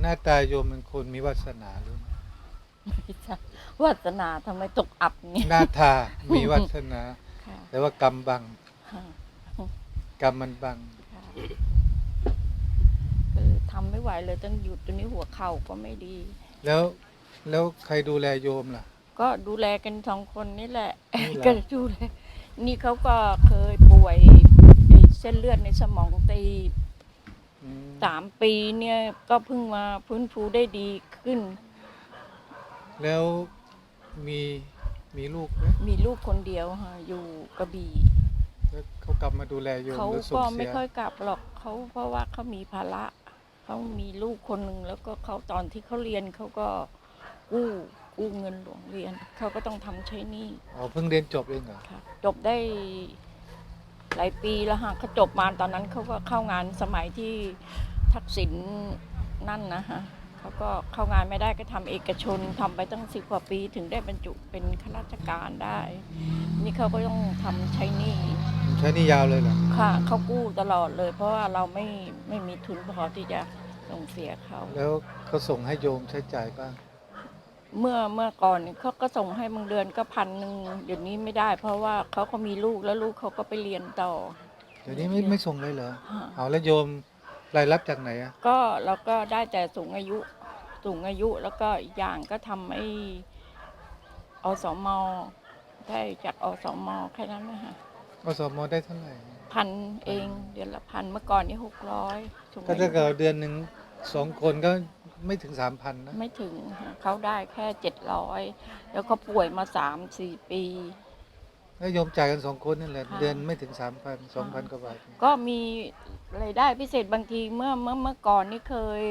หน้าตาโยมเป็นคนมีวาสนาหรือไม่ไม่ใช่วาสนาทำไมตกอับเนี่ยหน้าตามีวาสนา ค่ะแต่ว่ากรรมบัง ค่ะกรรมมันบัง ค่ะคือทำไม่ไหวเลยต้องหยุดตัวนี้หัวเข่าก็ไม่ดี แล้วแล้วใครดูแลโยมล่ะ ก็ดูแลกันสองคนนี่แหละ นี่แหละ ก็ดูแลนี่เขาก็เคยป่วยไอ้เส้นเลือดในสมองตีบอืม สามปีเนี่ยก็เพิ่งมาฟื้นฟูได้ดีขึ้น แล้วมีมีลูกไหมมีลูกคนเดียวค่ะอยู่กระบี่แล้วเขากลับมาดูแลโยมเขาหรือส่งก็เสีไม่ยค่อยกลับหรอกเขาเพราะว่าเขามีภาระเขามีลูกคนหนึ่งแล้วก็เขาตอนที่เขาเรียนเขาก็กู้กู้เงินหลวงเรียนเขาก็ต้องทำใช้หนี้อ๋อเพิ่งเรียนจบเองเหรอค่ะจบได้ หลายปีแล้วฮะเขาจบมาตอนนั้นเขาก็เข้างานสมัยที่ทักษิณนั่นนะฮะเขาก็เข้างานไม่ได้ก็ทำเอกชนทำไปตั้งสิบกว่าปี ถึงได้บรรจุเป็นข้าราชการได้ นี่เขาก็ต้องทำใช้หนี้ใช้นี่ยาวเลยเหรอค่ะเขากู้ตลอดเลย เพราะว่าเราไม่ไม่มีทุนพอที่จะส่งเสียเขา แล้วเขาส่งให้โยมใช้จ่ายบ้าง เมื่อเมื่อก่อนเนี่ยเขาก็ส่งให้บางเดือนก็พันหนึ่งเดี๋ยวนี้ไม่ได้ เพราะว่าเขาก็มีลูกแล้วลูกเขาก็ไปเรียนต่อ เดี๋ยวนี้ไม่ไม่ส่งเลยเหรอฮะ เอาแล้วโยมรายรับจากไหนอะก็เราก็ได้แต่สูงอายุ สูงอายุแล้วก็อีกอย่างก็ทำไอ้อสมได้จากอสมแค่นั้นนะคะอสมได้เท่าไหร่พันเองเดือนละพันเมื่อก่อนนี่หกร้อยสูงก็อาถ้ายุเกิดเดือนหนึ่งสองคนก็ ไม่ถึงสามพันนะ ไม่ถึงค่ะเขาได้แค่เจ็ดร้อยแล้วก็ป่วยมาสามสี่ปี แล้วโยมจ่ายกันสองคนนั่นแหละ ค่ะ เดือนไม่ถึงสามพันสองพันกว่าบาท ก็มีรายได้พิเศษบางทีเมื่อเมื่อเมื่อก่อนนี่เคย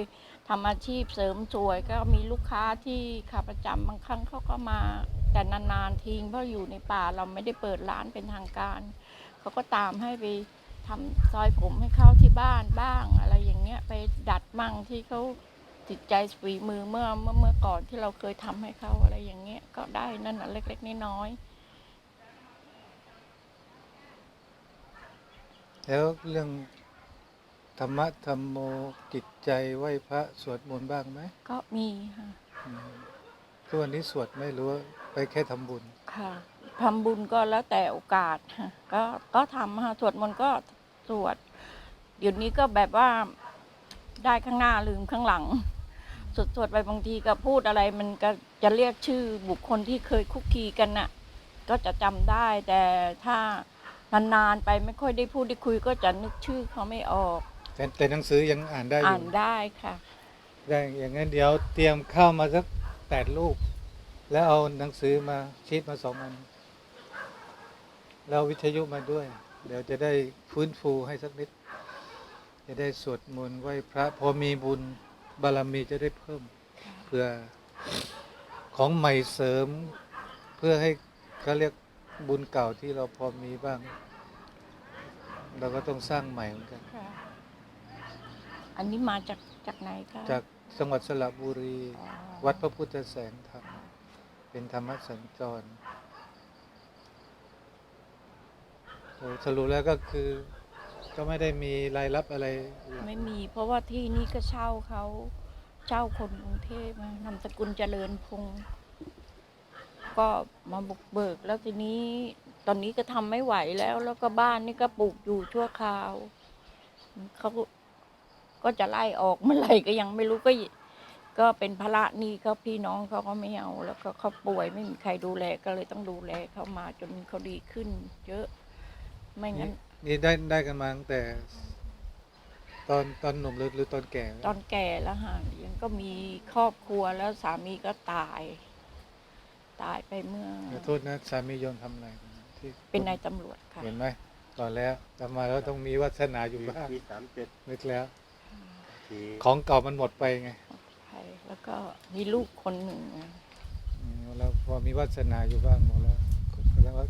ทำอาชีพเสริมสวย ก็มีลูกค้าที่ขาประจำบางครั้งเขาก็มา แต่นานๆทิ้งเพราะอยู่ในป่าเราไม่ได้เปิดร้านเป็นทางการเขาก็ตามให้ไปทำซอยผมให้เขาที่บ้านบ้างอะไรอย่างเงี้ยไปดัดมั่งที่เขา ติดใจฝีมือเมื่อเมื่อเมื่อก่อนที่เราเคยทำให้เขาอะไรอย่างเงี้ย ก็ได้นั่นน่ะเล็ก ๆน้อยๆแล้วเรื่องธรรมะธรรมโมจิตใจไหวพระสวดมนต์บ้างไหมก็มีค่ะอืมทุกวันนี้สวดไม่รู้ว่าไปแค่ทำบุญค่ะทำบุญก็แล้วแต่โอกาสค่ะก็ก็ทำค่ะสวดมนต์ก็สวดเดี๋ยวนี้ก็แบบว่าได้ข้างหน้าลืมข้างหลัง สวดสวดไปบางทีก็พูดอะไร มันก็จะเรียกชื่อบุคคลที่เคยคุกคีกันน่ะ ก็จะจำได้แต่ถ้านานๆไปไม่ค่อยได้พูดได้คุยก็จะนึกชื่อเขาไม่ออกแต่แต่หนังสือยังอ่านได้ออ่านยู่ได้ค่ะได้อย่างนั้นเดี๋ยวเตรียมข้าวมาสักแปดลูก แล้วเอาหนังสือมาชีตมาสองอันแล้ววิทยุมาด้วย เดี๋ยวจะได้ฟื้นฟูให้สักนิด จะได้สวดมนต์ไหว้พระพอมีบุญ บารมีจะได้เพิ่มเพื่อของใหม่เสริม เพื่อให้เขาเรียกบุญเก่าที่เราพอมีบ้าง เราก็ต้องสร้างใหม่เหมือนกัน ค่ะ อันนี้มาจากจากไหนคะจากจังหวัดสระบุรี อ๋อวัดพระพุทธแสงธรรมเป็นธรรมสัญจรโอ้สรุปแล้วก็คือ ก็ไม่ได้มีรายรับอะไรหลักไม่มี เพราะว่าที่นี่ก็เช่าเขาเช่าคนกรุงเทพมานามสกุลเจริญพงศ์ก็มาบุกเบิกแล้วทีนี้ตอนนี้ก็ทำไม่ไหวแล้ว แล้วก็บ้านนี่ก็ปลูกอยู่ชั่วคราวเขาก็จะไล่ออกเมื่อไหร่ก็ยังไม่รู้ก็ ก็เป็นภาระหนี่เขาพี่น้องเขาก็ไม่เอา แล้วก็เขาป่วยไม่มีใครดูแลก็เลยต้องดูแลเขามาจนเขาดีขึ้น เยอะไม่งั้น นี่ได้ได้กันมาตั้งแต่ ตอนตอนหนุ่มหรือหรือตอนแก่ตอนแก่แล้วฮะยังก็มีครอบครัวแล้วสามีก็ตาย ตายไปเมื่อขอโทษนะสามีโยนทำอะไรที่เป็นนายตำรวจค่ะ เห็นไหมตอนแล้วทำมาแล้วต้องมีวาสนาอยู่บ้างปีสามเจ็ดนึกแล้วทีของเก่ามันหมดไปไงใช่แล้วก็มีลูกคนหนึ่งอะอืมแล้วพอมีวาสนาอยู่บ้างหมดแล้วก็แล้วา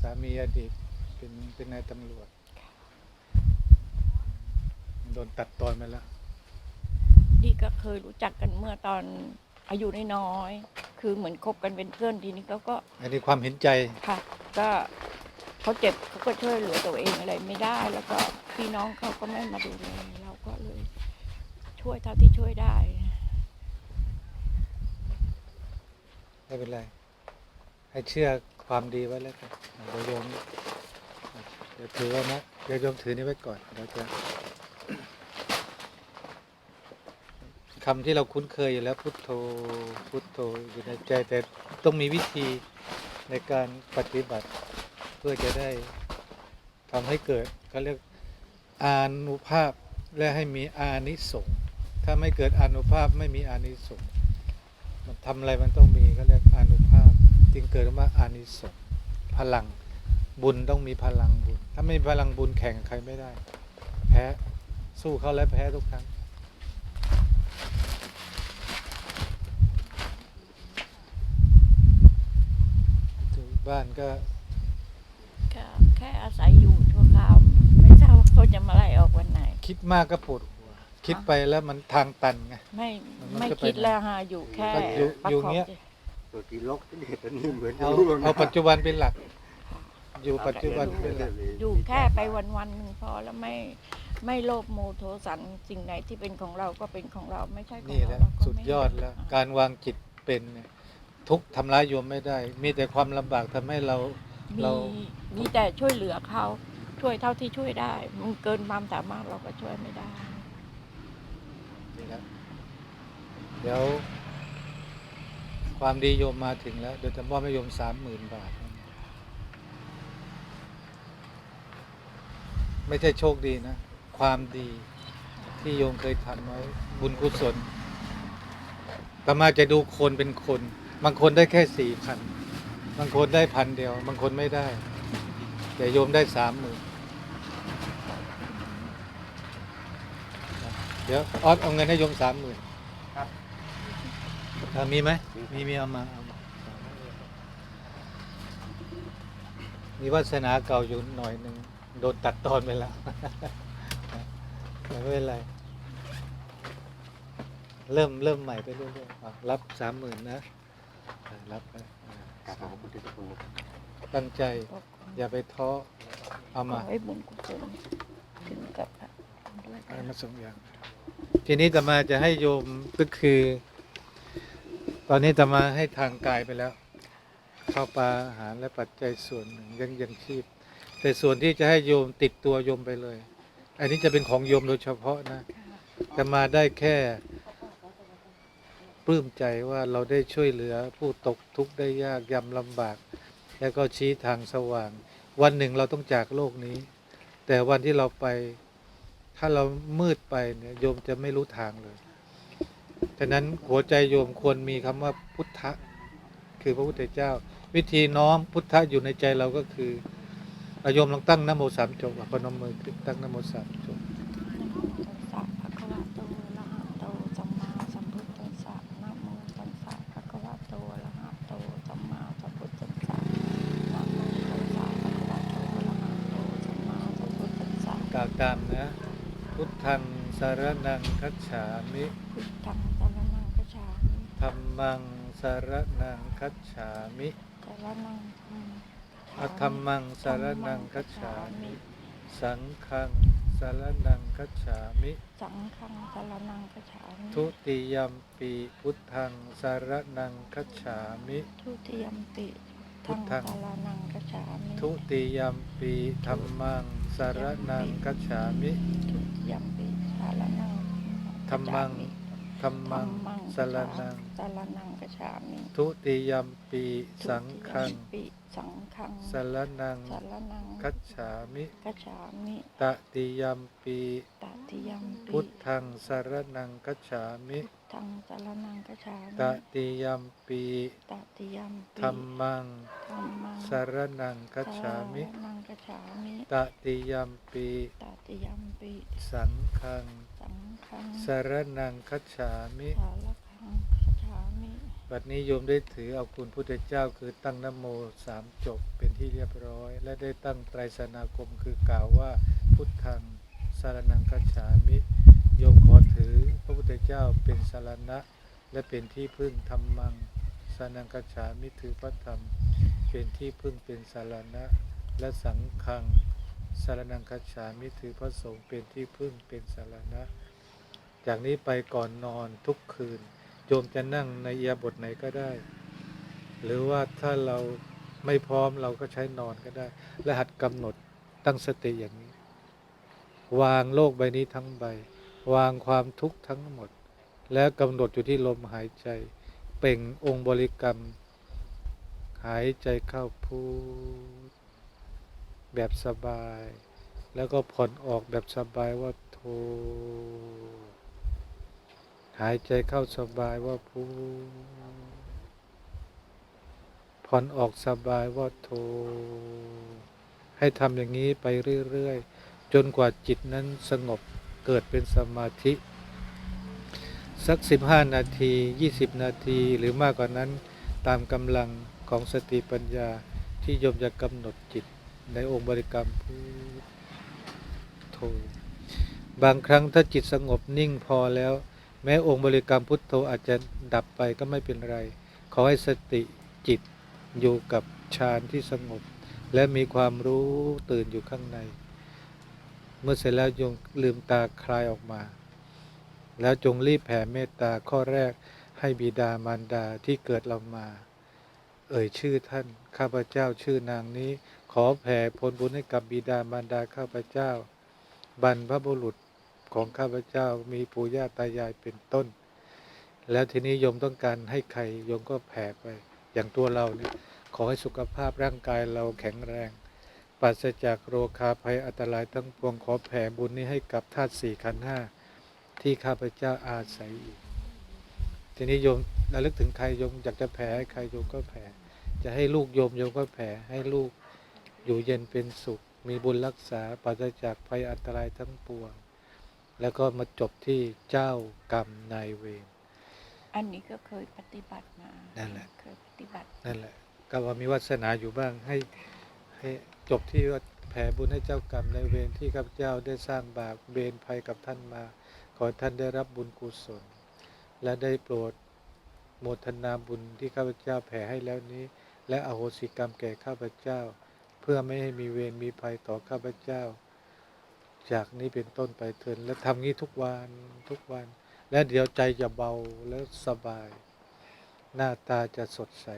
สามีอดีต เป็นเป็นนายตำรวจโดนตัดตอนไปแล้ว ดีก็เคยรู้จักกันเมื่อตอนอายุน้อยๆคือเหมือนคบกันเป็นเพื่อนทีนี้เขาก็อันนี้ความเห็นใจ ค่ะ ก็เขาเจ็บเขาก็ช่วยเหลือตัวเองอะไรไม่ได้ แล้วก็พี่น้องเขาก็ไม่มาดูแลเราก็เลย ช่วยเท่าที่ช่วยได้ ไม่เป็นไร ให้เชื่อความดีไว้แล้วกันดี๋ยวโยม เดี๋ยวถือไว้นะเดี๋ยวโยมถือนี้ไว้ก่อนเดี๋ยวจะคำที่เราคุ้นเคยอยู่แล้วพุทโธพุทโธอยู่ในใจแต่ต้องมีวิธีในการปฏิบัติเพื่อจะได้ทำให้เกิดเขาเรียกอานุภาพและให้มีอานิสงส์ถ้าไม่เกิดอานุภาพไม่มีอานิสงส์มันทำอะไรมันต้องมีเขาเรียกอานุภาพ จึงเกิดมาอานิสงส์พลัง บุญต้องมีพลังบุญ ถ้าไม่มีพลังบุญแข่งกับใครไม่ได้ แพ้สู้เขาแล้วแพ้ทุกครั้งบ้านก็ก็แค่อาศัยอยู่ชั่วคราวไม่ทราบว่าเขาจะมาไล่ออกวันไหน คิดมากก็ปวดหัวคิดไปแล้วมันทางตันไงไม่มันไม่จะไปคิดไหนแล้วฮะอยู่แค่ก็อยู่ประอยู่กอบเงี้ยจิตตัวที่ลกที่นี่ตอนนี้เหมือนจะเอารู้ว่เอาปัจจุบันเป็นหลัก อยู่ปัจจุบันเป็นหลักอยู่แค่ไปวันวันๆหนึ่งพอแล้วไม่ไม่โลภโมโทสันสิ่งไหนที่เป็นของเราก็เป็นของเราไม่ใช่ของนี่เราแหละเราก็สุดไม่ยอดแล้วอะการวางจิตเป็นเนี่ยทุกข์ทำร้ายโยมไม่ได้ มีแต่ความลำบากทำให้เรา มีเรามีแต่ช่วยเหลือเขาช่วยเท่าที่ช่วยได้ มันเกินความสามารถเราก็ช่วยไม่ได้ นี่แล้วเดี๋ยว ความดีโยมมาถึงแล้ว เดี๋ยวจะมอบให้โยมสามหมื่นบาท ไม่ใช่โชคดีนะ ความดีที่โยมเคยทำไว้บุญกุศลต่อมาจะดูคนเป็นคน บางคนได้แค่สี่พัน บางคนได้พันเดียว บางคนไม่ได้ แต่โยมได้สามหมื่นเดี๋ยวออสเอาเงินให้โยมสามหมื่นครับมีไหม มีมีเอามาเอามา มีวาสนาเก่าอยู่หน่อยหนึ่ง โดนตัดตอนไปแล้วแต่ไม่เป็นไร เริ่มเริ่มใหม่ไปเรื่อยๆอะรับสามหมื่นนะอะรับไปอะกราบขอบพระคุณทุกคนนะครับตั้งใจ อย่าไปท้อเอาขอมาให้บุญกุศลถึงกับพระด้วยเอากันมาส่งอย่าง ทีนี้จะมาจะให้โยมก็คือ ตอนนี้จะมาให้ทางกายไปแล้วข้าวปลาอาหารและปัจจัยส่วนหนึ่งยังยังชีพ แต่ส่วนที่จะให้โยมติดตัวโยมไปเลย อันนี้จะเป็นของโยมโดยเฉพาะนะจะมาได้แค่ปลื้มใจว่าเราได้ช่วยเหลือผู้ตกทุกข์ได้ยากยำลำบาก แล้วก็ชี้ทางสว่าง วันหนึ่งเราต้องจากโลกนี้ แต่วันที่เราไป ถ้าเรามืดไปเนี่ยโยมจะไม่รู้ทางเลยฉะนั้นหัวใจโยมควรมีคำว่าพุทธะคือพระพุทธเจ้า วิธีน้อมพุทธะอยู่ในใจเราก็คือ อาโยมลองตั้งนะโมสามจบอะพนมมือขึ้นตั้งนะโมสามจบสัพพะคะวะโตอะระหะโตสัมมาสัมพุทธัสสะนะโมตัสสะภะคะวะโตอะระหะโตสัมมาสัมพุทธัสสะนะโมตัสสะภะคะวะโตอะระหะโตสัมมาสัมพุทธัสสะกล่าวตามนะพุทธังสารนังคัจฉามิพุทธังสรณังคัจฉามิธรรมังสารนังคัจฉามิสรณังคัม อธรรมังสารนังคัจฉามิ สังฆังสารนังคัจฉามิ สังฆังสรณังคัจฉามิ ทุติยัมปีพุทธังสารนังคัจฉามิ ทุติยมปิพุทัทงธังสรณังคัจฉามิ ทุติยัมปีธรรมังสารนังคัจฉามิ ทุติยมปิสารนังธรรมังธรรมัง สารนังสารนังคัจฉามิทุติยัมปีสังฆังทุติยมปิสังฆังสารนังสารนังคัจฉามิคัจฉามิตติยัมปีตติยมปิพุทธังสารนังคัจฉามิทังสารนังคัจฉามิตติยัมปีตติยมปิธรรมังธรรมังสารนังคัจฉามิสารนังคัจฉามิตติยัมปีตติยมปิสังฆัง สังฆังสารนังคัจฉามิ สารคังคัจฉามิบัดนี้โยมได้ถือเอาคุณพุทธเจ้าคือตั้งนะโมสามจบเป็นที่เรียบร้อย และได้ตั้งไตรสนาคมคือกล่าวว่าพุทธังสารนังคัจฉามิ โยมขอถือพระพุทธเจ้าเป็นสารณะ และเป็นที่พึ่งธรรมังสารนังคัจฉามิถือพระธรรม เป็นที่พึ่งเป็นสารณะ และสังฆังสารนังคัจฉามิถือพระสงฆ์เป็นที่พึ่งเป็นสารณะ จากนี้ไปก่อนนอนทุกคืน โยมจะนั่งในเอียบทไหนก็ได้ หรือว่าถ้าเราไม่พร้อมเราก็ใช้นอนก็ได้ และหัดกำหนดตั้งสติอย่างนี้ วางโลกใบนี้ทั้งใบ วางความทุกข์ทั้งหมด แล้วกำหนดอยู่ที่ลมหายใจ เป่งองค์บริกรรม หายใจเข้าพูดแบบสบาย แล้วก็ผ่อนออกแบบสบายว่าโท หายใจเข้าสบายว่าพูผ่อนออกสบายว่าโท ให้ทำอย่างนี้ไปเรื่อย ๆ จนกว่าจิตนั้นสงบเกิดเป็นสมาธิ สัก 15 นาที 20 นาทีหรือมากกว่านั้นตามกำลังของสติปัญญาที่โยมจะกำหนดจิตในองค์บริกรรมพุทโธบางครั้งถ้าจิตสงบนิ่งพอแล้ว แม้องค์บริกรรมพุทโธอาจจะดับไปก็ไม่เป็นไร ขอให้สติจิตอยู่กับฌานที่สงบ และมีความรู้ตื่นอยู่ข้างใน เมื่อเสร็จแล้วโยมลืมตาคลายออกมา แล้วจงรีบแผ่เมตตาข้อแรกให้บิดามารดาที่เกิดเรามา เอ่ยชื่อท่านข้าพเจ้าชื่อนางนี้ ขอแผ่ผลบุญให้กับบิดามารดาข้าพเจ้า บรรพบุรุษ ของข้าพเจ้ามีปู่ย่าตายายเป็นต้น แล้วทีนี้โยมต้องการให้ใครโยมก็แผ่ไป อย่างตัวเราเนี่ยขอให้สุขภาพร่างกายเราแข็งแรงปราศจากโรคาภัยอันตรายทั้งปวงขอแผ่บุญนี้ให้กับธาตุสี่ขันธ์ห้าที่ข้าพเจ้าอาศัยอยู่ทีนี้โยมระลึกถึงใครโยมอยากจะแผ่ให้ใครโยมก็แผ่ จะให้ลูกโยมโยมก็แผ่ให้ลูกอยู่เย็นเป็นสุข มีบุญรักษาปราศจากภัยอันตรายทั้งปวง แล้วก็มาจบที่เจ้ากรรมนายเวรอันนี้ก็เคยปฏิบัติมานั่นแหละเคยปฏิบัตินั่นแหละก็ว่ามีวาสนาอยู่บ้างให้ให้จบที่ว่าแผ่บุญให้เจ้ากรรมในายเวรที่ข้าพเจ้าได้สร้างบาปเวรภัยกับท่านมา ขอให้ท่านได้รับบุญกุศล และได้โปรดโมทนาบุญที่ข้าพเจ้าแผ่ให้แล้วนี้ และอโหสิกรรมแก่ข้าพเจ้า เพื่อไม่ให้มีเวรมีภัยต่อข้าพเจ้า จากนี้เป็นต้นไปเถิดและทำงี้ทุกวันทุกวัน และเดี๋ยวใจจะเบาและสบาย หน้าตาจะสดใส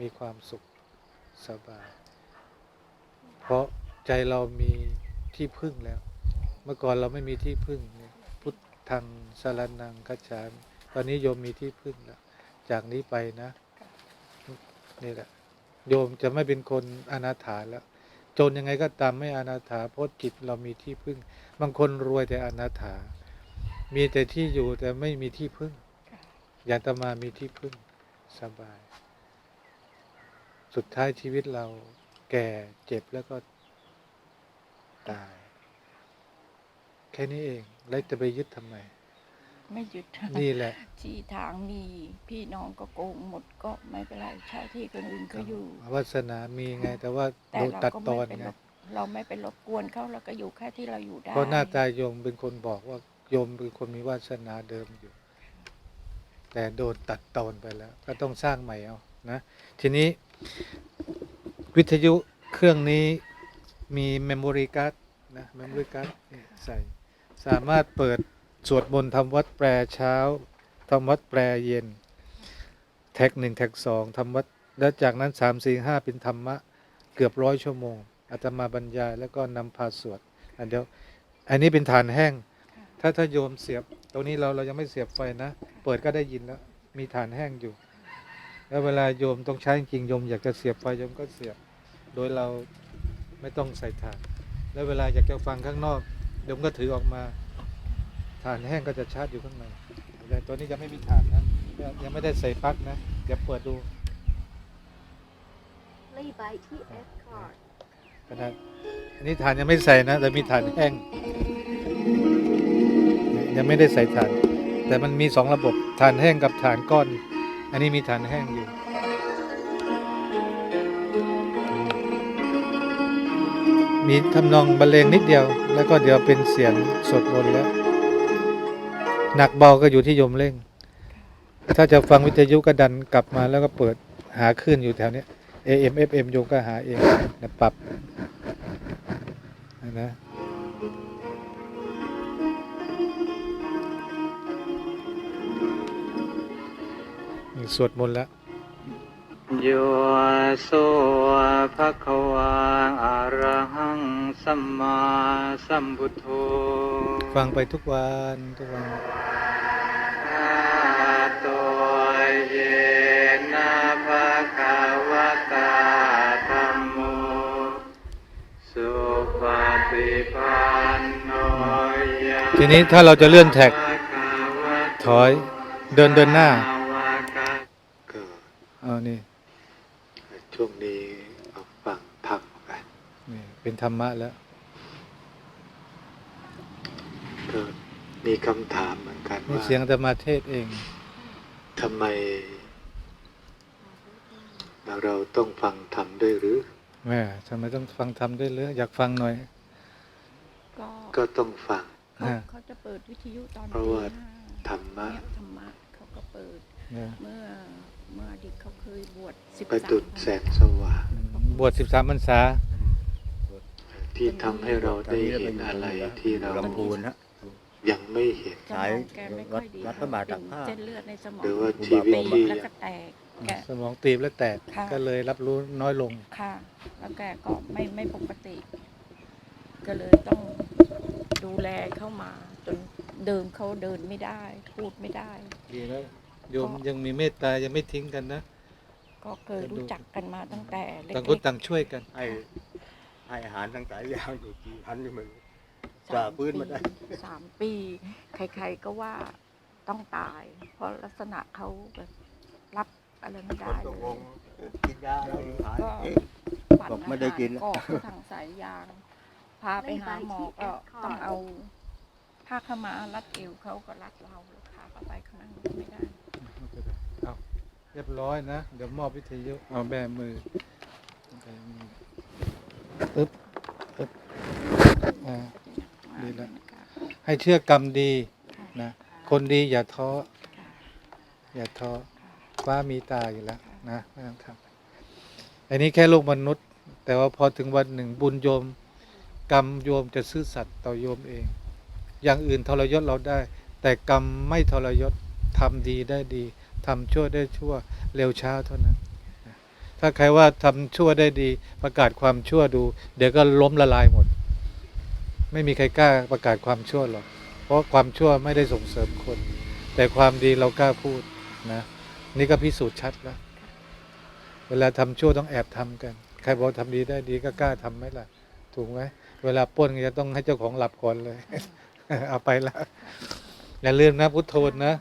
มีความสุขสบาย เพราะใจเรามีที่พึ่งแล้ว เมื่อก่อนเราไม่มีที่พึ่งพุทธังสารนังกัจฉามตอนนี้โยมมีที่พึ่งแล้ว จากนี้ไปนะ นี่แหละ โยมจะไม่เป็นคนอนาถาแล้ว จนยังไงก็ตามไม่อนาถาเพราะจิตเรามีที่พึ่ง บางคนรวยแต่อนาถา มีแต่ที่อยู่แต่ไม่มีที่พึ่ง อย่างตมามีที่พึ่งสบาย สุดท้ายชีวิตเราแก่เจ็บแล้วก็ตาย แค่นี้เอง แล้วจะไปยึดทำไม ไม่หยุดนี่แหละ ที่ทางมีพี่น้องก็โกงหมดก็ไม่เป็นไรใช้ที่คนอื่นเขาอยู่วาสนามีไงแต่ว่าแต่โดนเราตัดก็ตไม่อนไปไงรบเราไม่ไปรบกวนเขาเราก็อยู่แค่ที่เราอยู่ได้เพราะหน้าตาโยมเป็นคนบอกว่าโยมเป็นคนมีวาสนาเดิมอยู่ แต่โดนตัดตอนไปแล้ว ก็ต้องสร้างใหม่เอานะทีนี้ วิทยุเครื่องนี้มีเมมโมรีการ์ดนะเมมโมรีการ์ดใส่ สามารถเปิด สวดมนต์ทำวัดแปลเช้าทำวัดแปลเย็น แท็กหนึ่งแท็กสองทำวัดแล้วจากนั้นสามสี่ห้าเป็นธรรมะ เกือบร้อยชั่วโมงอาตมาบรรยายแล้วก็นำพาสวดอันเดียวอันนี้เป็นฐานแห้ง ถ้าถ้าโยมเสียบ ตรงนี้เราเรายังไม่เสียบไฟนะ เปิดก็ได้ยินแล้ว มีฐานแห้งอยู่ แล้วเวลาโยมต้องใช้จริงโยมอยากจะเสียบไฟโยมก็เสียบ โดยเราไม่ต้องใส่ถ่าน แล้วเวลาอยากจะฟังข้างนอกโยมก็ถือออกมา ฐานแห้งก็จะชาร์จอยู่ข้างในแต่ตัวนี้ยังไม่มีฐานนะยังยังไม่ได้ใส่ปลั๊กนะ เดี๋ยวเปิดดู Play by TF card. ขนาดอันนี้ฐานยังไม่ใส่นะ แต่มีฐานแห้ง ยังไม่ได้ใส่ฐาน แต่มันมีสองระบบฐานแห้งกับฐานก้อน อันนี้มีฐานแห้งอยู่มีทำนองบรรเลงนิดเดียว แล้วก็เดี๋ยวเป็นเสียงสดมนต์แล้ว หนักเบาก็อยู่ที่โยมเร่ง ถ้าจะฟังวิทยุก็ดันกลับมาแล้วก็เปิดหาคลื่นอยู่แถวเนี้ย AM FM โยมก็หาเองนะปรับนะนะสวดมนต์แล้ว โยโสภะคะวาอะระหังสัมมาสัมพุทโธฟังไปทุกวันทุกวันโตเยนะภะคะวะตาธัมโมสุปฏิปันโนยะทีนี้ถ้าเราจะเลื่อนแท็ก ถอย เดินเดินหน้าก็เอานี่ ช่วงนี้เอาฟังธรรมกันนี่เป็นธรรมะแล้วก็มีคำถามเหมือนกันนี่ว่าเสียงธรรมาเทศเองทำไม เราต้องฟังธรรมด้วยหรือแม่ทำไมต้องฟังธรรมด้วยเลยอยากฟังหน่อย ก็ก็ต้องฟังเขาอ่าเขาจะเปิดวิทยุตอนเพราะตีว่าห้าธรรมะเนี่ยธรรมะเขาก็เปิดเนี่ยเมื่อเมื่ออดีตเขาเคยบวชสิบประสามดุจแสงสว่างบวชสิบสามพรรษา ที่ทำให้เราได้เห็นอะไรที่เราลำพูนฮะ ยังไม่เห็นสมองแกไม่ค่อยดีวัดพระบาทตักผ้า เส้นเลือดในสมองหรือว่าชีวิตตีที่แล้วก็แตกแก สมองตีบและแตกค่ะ ก็เลยรับรู้น้อยลง ค่ะ แล้วแกก็ไม่ไม่ปกติ ก็เลยต้องดูแลเข้ามา จนเดินเขาเดินไม่ได้ พูดไม่ได้ ดีแล้ว โยมยังมีเมตตายังไม่ทิ้งกันนะ ก็เคยรู้จักกันมาตั้งแต่เล็กต่างคนต่างช่วยกัน ให้ให้อาหารทั้งสายยาวอยู่กี่พันนี่มันๆฝ่าฟื้นมาได้ปีสามปี ใครๆก็ว่าต้องตาย เพราะลักษณะเขาแบบรับอะไรไม่คได้นเลตกลงยกินยาอะไรถึงหายก็เอ๊ะปั่นบอกไม่ได้กินอาหารกรอกเข้าทางสายยาง พาไปหาหมอก็ต้องเอาผ้าขาวมารัดเอวเขาก็รัดเราแล้วพาเขาไปเขานั่งไม่ได้เอาเรียบร้อยนะ เดี๋ยวมอบวิทยุเอาแบมือแบมือปึ๊บปึ๊บอ่าดีแล้วให้เชื่อกรรมดีนะคนดีอย่าท้ออย่าท้อฟ้ามีตาอยู่แล้วนะไม่ต้องทำอันนี้แค่โลกมนุษย์ แต่ว่าพอถึงวันหนึ่งบุญโยม กรรมโยมจะซื่อสัตย์ต่อโยมเอง อย่างอื่นทรยศเราได้ แต่กรรมไม่ทรยศทำดีได้ดี ทำชั่วได้ชั่วเร็วช้าเท่านั้น ถ้าใครว่าทำชั่วได้ดีประกาศความชั่วดู เดี๋ยวก็ล้มละลายหมด ไม่มีใครกล้าประกาศความชั่วหรอก เพราะความชั่วไม่ได้ส่งเสริมคน แต่ความดีเรากล้าพูดนะนี่ก็พิสูจน์ชัดแล้ว เวลาทำชั่วต้องแอบทำกัน ใครบอกทำดีได้ดีก็กล้าทำไหมล่ะ ถูกไหมเวลาป้นก็จะต้องให้เจ้าของหลับก่อนเลย เอาไปละอย่าลืมนะพุทโธนะ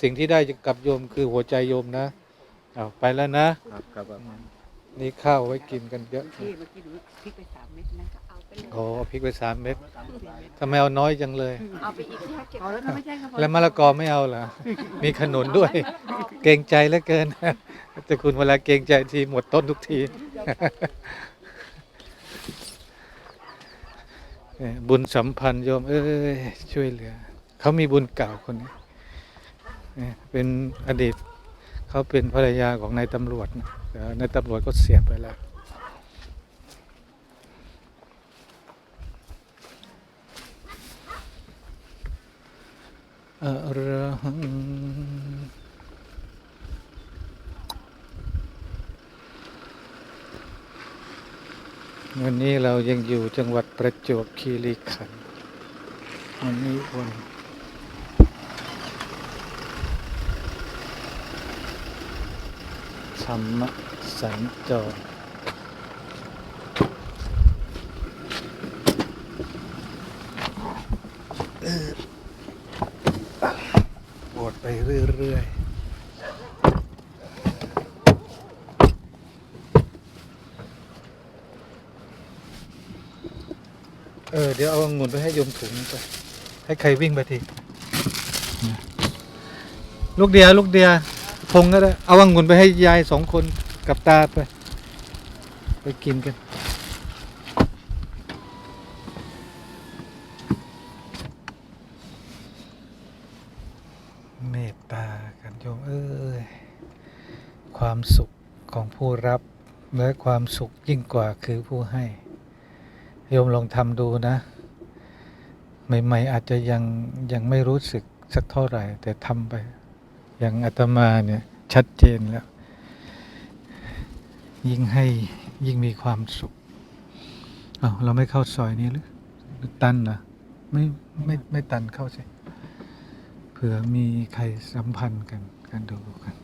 สิ่งที่ได้กับโยมคือหัวใจโยมนะเอาไปแล้วนะ ครับครับครับนี่ข้าวไว้กินกันเยอะที่เมื่อกี้หนูพริกไปสามเม็ดนะเอาไปเลยโอ้เอาพริกไปสามเม็ดทำไมเอาน้อยจังเลย เอาไปอีกที่เก็บเอาแล้วถ้าไม่ใช่ก็พอแล้วมะละกอไม่เอาเหรอมีขนุนด้วย เกรงใจเหลือเกินแต่คุณเวลาเกรงใจทีหมดต้นทุกทีเนี่ยบุญสัมพันธ์โยม เอ้ยช่วยเหลือ เขามีบุญเก่าคนนี้ เป็นอดีตเขาเป็นภรรยาของนายตำรวจนะแต่นายตำรวจก็เสียไปแล้ว อรหังวันนี้เรายังอยู่จังหวัดประจวบคีรีขันธ์วันนี้วัน ธรรมสัญจรบวชไปเรื่อยๆเออเดี๋ยวเอาองุ่นไปให้โยมถุงไป ให้ใครวิ่งไปที ลูกเดีย ลูกเดียพ งก็ได้ เอาองุ่นไปให้ยายสองคนกับตาไป ไปกินกัน เมตตากันโยมเอ้ย ความสุขของผู้รับ และความสุขยิ่งกว่าคือผู้ให้ โยมลองทำดูนะ ใหม่ ๆ อาจจะยังยังไม่รู้สึกสักเท่าไหร่ แต่ทำไป อย่างอาตมาเนี่ยชัดเจนแล้ว ยิ่งให้ยิ่งมีความสุขเอาเราไม่เข้าซอยนี้หรือตันเหรอไม่ไม่ไม่ตันเข้าสิเผื่อมีใครสัมพันธ์กันกันดูกัน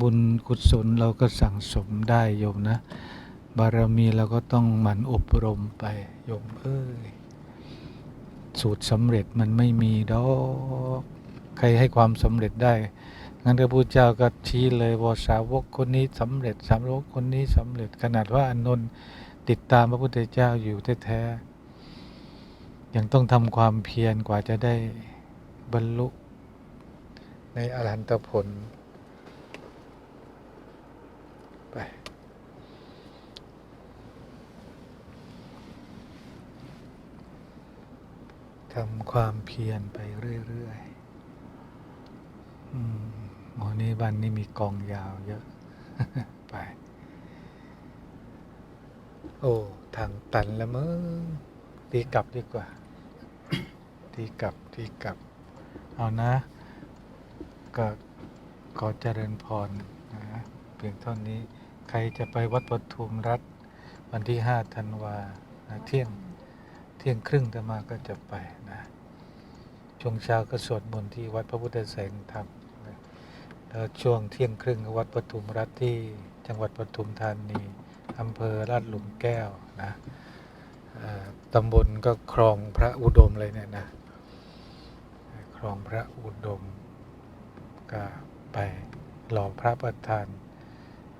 บุญกุศลเราก็สั่งสมได้โยมนะ บารมีเราก็ต้องหมั่นอบรมไปโยมเอ้ย สูตรสำเร็จมันไม่มีดอกใครให้ความสำเร็จได้ งั้นพระพุทธเจ้าก็ชี้เลยว่าสาวกคนนี้สำเร็จสาวกคนนี้สำเร็จขนาดว่าอนนท์ติดตามพระพุทธเจ้าอยู่แท้ๆยังต้องทำความเพียรกว่าจะได้บรรลุในอรหันตผล ไป ทำความเพียรไปเรื่อยๆอืมวันนี้วันนี้มีกองยาวเยอะ ไป โอ้ ทางตันแล้วมึงตีกลับดีกว่า ตีกลับตีกลับ เอานะ ก็ขอเจริญพรนะเพียงเท่านี้ ใครจะไปวัดปทุมรัฐ วันที่ห้าธันวาเที่ยงเที่ยงครึ่งจะมาก็จะไป ช่วงเช้าก็สวดมนต์ที่วัดพระพุทธแสงธรรมแล้วช่วงเที่ยงครึ่งวัดปทุมรัฐที่จังหวัดปทุมธานีอำเภอลาดหลุมแก้วนะตำบลก็คลองพระอุดมเลยเนี่ยนะคลองพระอุดมก็ไปหล่อพระประธาน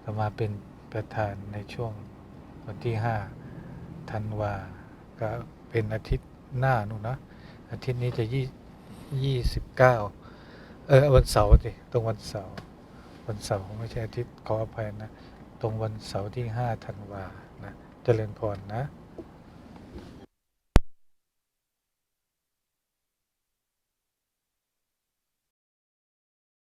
จะมาเป็นประธานในช่วงวันที่ห้าธันวาก็เป็นอาทิตย์หน้านู่นนะอาทิตย์นี้จะยี่ ยี่สิบเก้าเออวันเสาร์สิตรงวันเสาร์วันเสาร์ไม่ใช่อาทิตย์ขออภัยนะ ตรงวันเสาร์ที่ห้าธันวานะเจริญพรนะ